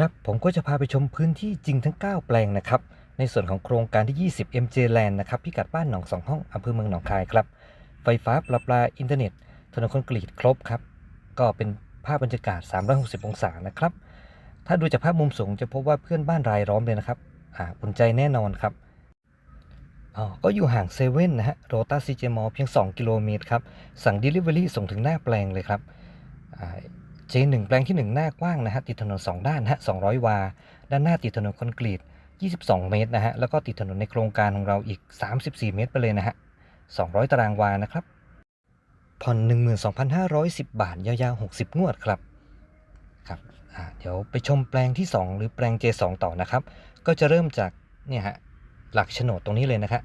ครับผมก็จะพาไปชมพื้นที่จริงทั้ง 9 แปลงนะครับ ในส่วนของโครงการที่ 20 MJ Land นะครับพิกัดบ้านหนองสองห้องอำเภอเมืองหนองคายครับ ไฟฟ้าประปาอินเทอร์เน็ต ถนนคอนกรีตครบครับ ก็เป็นภาพบรรยากาศ 360 องศานะครับ ถ้าดูจากภาพมุมสูงจะพบว่าเพื่อนบ้านรายล้อมเลยนะครับอ่าอุ่นใจแน่นอนครับอ๋อก็อยู่ห่างเซเว่นนะฮะโรตัสซีเจมอลเพียง 2 กิโลเมตรครับ สั่ง Delivery ส่งถึงหน้าแปลงเลยครับอ่า J1 แปลงที่ 1 หน้ากว้างนะฮะติดถนน 2 ด้านนะฮะ200 วา ด้านหน้าติดถนนคอนกรีต 22 เมตรนะฮะแล้วก็ติดถนนในโครงการของเราอีก 34 เมตรไปเลยนะฮะ200 ตารางวานะครับผ่อน 12,510 บาท ยาวๆ 60 งวดครับครับเดี๋ยวไปชมแปลงที่ 2 หรือแปลง J2 ต่อนะครับ ก็จะเริ่มจากเนี่ยฮะหลักโฉนดตรงนี้เลยนะครับ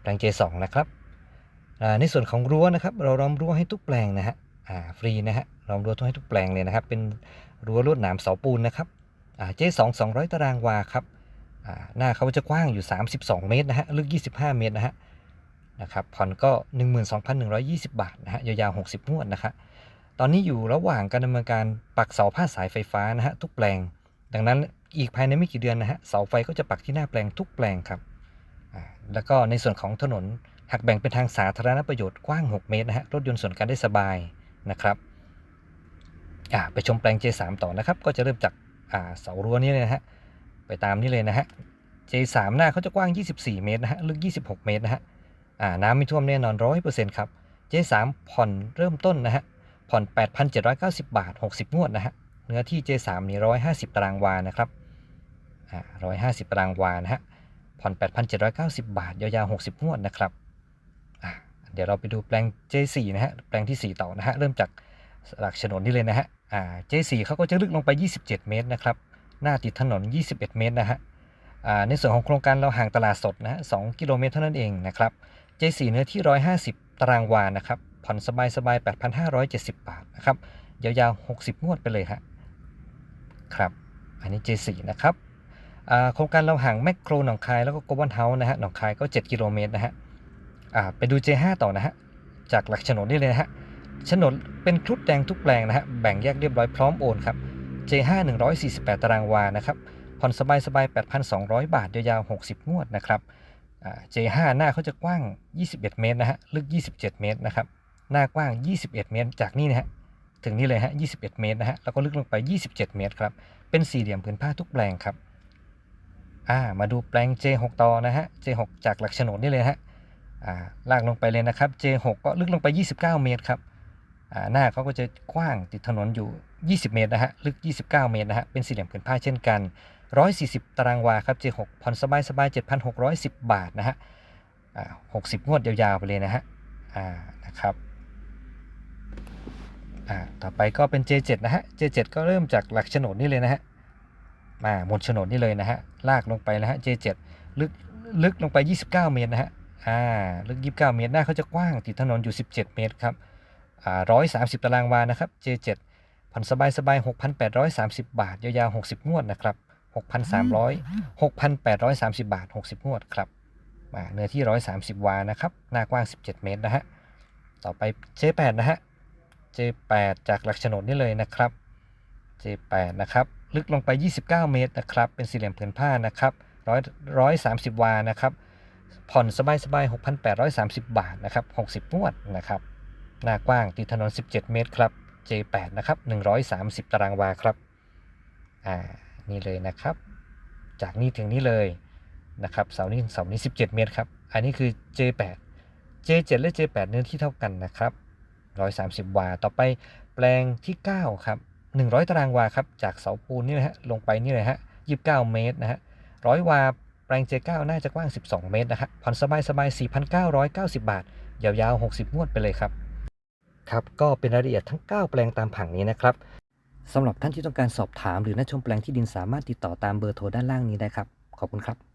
แปลง J2 นะครับในส่วนของรั้วนะครับ เราล้อมรั้วให้ทุกแปลงนะฮะ ฟรีนะฮะล้อมรั้วให้ทุกแปลงเลยนะครับ เป็นรั้วลวดหนามเสาปูนนะครับเจ๊สอ่า J2 200ตารางวาครับหน้าเขาจะกว้างอยู่ 32 เมตรนะฮะลึก 25 เมตรนะฮะนะครับผ่อนก็ 12,120 บาทนะฮะยาวๆ60งวดนะครับตอนนี้อยู่ระหว่างการดำเนินการปักเสาผ้าสายไฟฟ้านะฮะทุกแปลง ดังนั้นอีกภายในไม่กี่เดือนนะฮะเสาไฟก็จะปักที่หน้าแปลงทุกแปลงครับแล้วก็ในส่วนของถนนหักแบ่งเป็นทางสาธารณประโยชน์กว้าง 6 เมตรนะฮะรถยนต์ส่วนกางได้สบาย นะครับอ่าไปชมแปลง J3 ต่อนะครับ ก็จะเริ่มจากอ่าเสารั้วนี้เลยนะฮะไปตามนี้เลยนะฮะ J3 หน้าเขาจะกว้าง 24 เมตรนะฮะลึก 26 เมตรนะฮะอ่าน้ำไม่ท่วมแน่นอน 100%ครับ J3 ผ่อนเริ่มต้นนะฮะผ่อน 8,790 บาท 60 งวดนะฮะเนื้อที่ J3 มี150 ตารางวานะครับอ่า150 ตารางวานะฮะผ่อน 8,790 บาท ยาวๆ 60 งวดนะครับ ดี๋ยวเราไปดูแปลง J4 นะฮะ แปลงที่ 4 ต่อนะฮะ เริ่มจากหลักโฉนดนี่เลยนะฮะ อ่า J4 เขาก็จะลึกลงไป 27 เมตรนะครับ หน้าติดถนน 21 เมตรนะฮะ อ่า ในส่วนของโครงการเราห่างตลาดสดนะฮะ 2 กิโลเมตรเท่านั้นเองนะครับ J4 เนื้อที่ 150 ตารางวา นะครับ ผ่อนสบายๆ8,570 บาทนะครับ ยาวๆ 60 งวดไปเลยฮะ ครับ อันนี้ J4 นะครับ โครงการเราห่างแมคโครหนองคายแล้วก็โกลบอลเฮาส์นะฮะ หนองคายก็ 7 กิโลเมตรนะฮะ ไปดู J5 ต่อนะฮะ จากหลักโฉนดนี่เลยนะฮะโฉนดเป็นครุฑแดงทุกแปลงนะฮะ แบ่งแยกเรียบร้อยพร้อมโอนครับ J5 148 ตารางวานะครับ ผ่อนสบายๆ8,200 บาท ยาวๆ60 งวดนะครับ J5 หน้าเขาจะกว้าง 21 เมตรนะฮะ ลึก 27 เมตรนะครับ หน้ากว้าง 21 เมตร จากนี่นะฮะ ถึงนี่เลยฮะ 21 เมตรนะฮะ แล้วก็ลึกลงไป 27 เมตรครับ เป็นสี่เหลี่ยมผืนผ้าทุกแปลงครับ อ่า มาดูแปลง J6 ต่อนะฮะ J6 จากหลักโฉนดนี่เลยฮะ ลากลงไปเลยนะครับ J6 ก็ลึกลงไป 29 เมตรครับหน้าเขาก็จะกว้างติดถนนอยู่ 20 เมตรนะฮะ ลึก 29 เมตรนะฮะ เป็นสี่เหลี่ยมผืนผ้าเช่นกัน 140 ตารางวาครับ J6 ผ่อนสบายๆ7,610 บาทนะฮะ60 งวดยาวๆไปเลยนะฮะนะครับต่อไปก็เป็น J7 นะฮะ J7 ก็เริ่มจากหลักโฉนดนี่เลยนะฮะมาหมดโฉนดนี่เลยนะฮะ ลากลงไปนะฮะ J7 ลึกลึกลงไป 29 เมตรนะฮะ อ่าลึก 29 เมตร หน้าเขาจะกว้างติดถนนอยู่ 17 เมตรครับอ่า130 ตารางวานะครับ J7 ผ่อนสบายสบาย6,830 บาท ยาวๆ 60 งวดนะครับ 6,300 6,830 บาท 60 งวดครับอ่าเนื้อที่ 130 วานะครับ หน้ากว้าง 17 เมตรนะฮะ ต่อไป J8 นะฮะ J8 จากหลักโฉนดนี่เลยนะครับ J8 นะครับ ลึกลงไป 29 เมตรนะครับ เป็นสี่เหลี่ยมผืนผ้านะครับ100 130 วานะครับ ผ่อนสบายๆ6,830 บาทนะครับ60งวดนะครับหน้ากว้างติดถนน 17 เมตรครับ J8 นะครับ 130 ตารางวาครับ อ่า นี่เลยนะครับ จากนี้ถึงนี้เลยนะครับ เสานี้ถึงเสานี้ 17 เมตรครับ อันนี้คือ J8 J7 และ J8 เนื้อที่เท่ากันนะครับ 130 วา ต่อไปแปลงที่ 9 ครับ 100 ตารางวาครับ จากเสาปูนนี่นะฮะ ลงไปนี่เลยฮะ 29 เมตรนะฮะ 100 วา แปลง J9 น่าจะกว้าง 12 เมตรนะฮะผ่อนสบายสบาย4,990 บาท ยาวๆ 60 งวดไปเลยครับ ครับ ก็เป็นรายละเอียดทั้ง 9 แปลงตามผังนี้นะครับสำหรับท่านที่ต้องการสอบถามหรือนัดชมแปลงที่ดินสามารถติดต่อตามเบอร์โทรด้านล่างนี้ได้ครับ ขอบคุณครับ